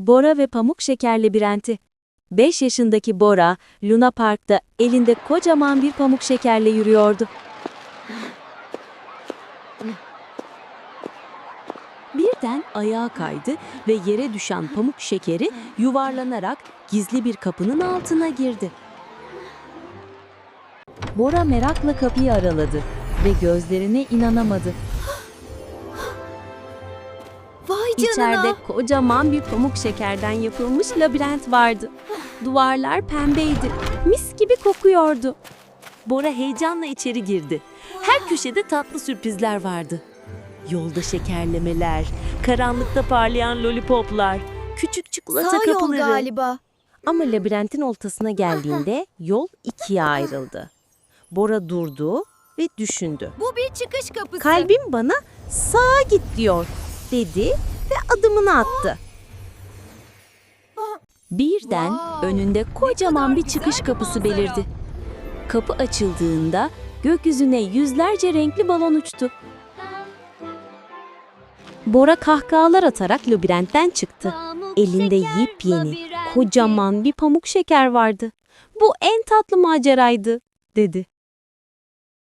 Bora ve Pamuk Şeker Labirenti 5 yaşındaki Bora, Luna Park'ta elinde kocaman bir pamuk şekerle yürüyordu. Birden ayağa kaydı ve yere düşen pamuk şekeri yuvarlanarak gizli bir kapının altına girdi. Bora merakla kapıyı araladı ve gözlerine inanamadı. Canına. İçeride kocaman bir pamuk şekerden yapılmış labirent vardı. Duvarlar pembeydi. Mis gibi kokuyordu. Bora heyecanla içeri girdi. Her köşede tatlı sürprizler vardı. Yolda şekerlemeler, karanlıkta parlayan lollipoplar, küçük çikolata Sağ yol kapıları. galiba. Ama labirentin ortasına geldiğinde yol ikiye ayrıldı. Bora durdu ve düşündü. Bu bir çıkış kapısı. Kalbim bana sağa git diyor dedi ve adımını attı. Birden önünde kocaman bir çıkış kapısı belirdi. Kapı açıldığında gökyüzüne yüzlerce renkli balon uçtu. Bora kahkahalar atarak labirentten çıktı. Elinde yepyeni, kocaman bir pamuk şeker vardı. Bu en tatlı maceraydı, dedi.